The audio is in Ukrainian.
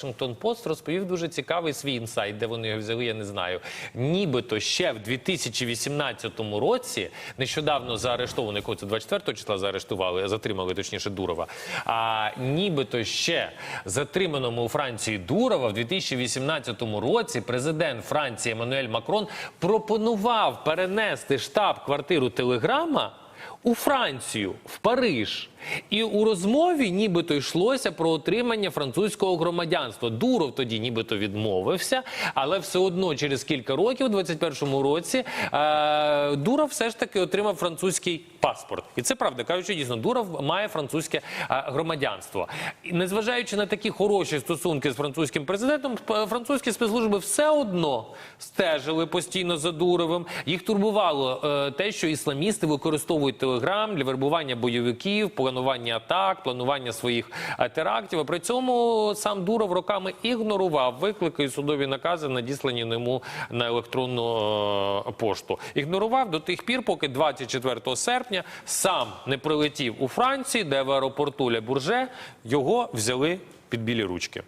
Вашингтон Пост розповів дуже цікавий свій інсайт, де вони його взяли, я не знаю. Нібито ще в 2018 році нещодавно заарештований, якого це 24 числа заарештували, затримали точніше Дурова. А нібито ще затриманому у Франції Дурова в 2018 році президент Франції Еммануель Макрон пропонував перенести штаб-квартиру Телеграма у Францію, в Париж. І у розмові нібито йшлося про отримання французького громадянства. Дуров тоді нібито відмовився, але все одно через кілька років, у 21-му році, е, Дуров все ж таки отримав французький паспорт. І це правда, кажучи, дійсно, Дуров має французьке е, громадянство. І незважаючи на такі хороші стосунки з французьким президентом, французькі спецслужби все одно стежили постійно за Дуровим. Їх турбувало е, те, що ісламісти використовують телеграм для вербування бойовиків, планування атак, планування своїх терактів. А при цьому сам Дуров роками ігнорував виклики і судові накази, надіслані йому на електронну е, пошту. Ігнорував до тих пір, поки 24 серпня сам не прилетів у Франції, де в аеропорту Ле Бурже його взяли під білі ручки.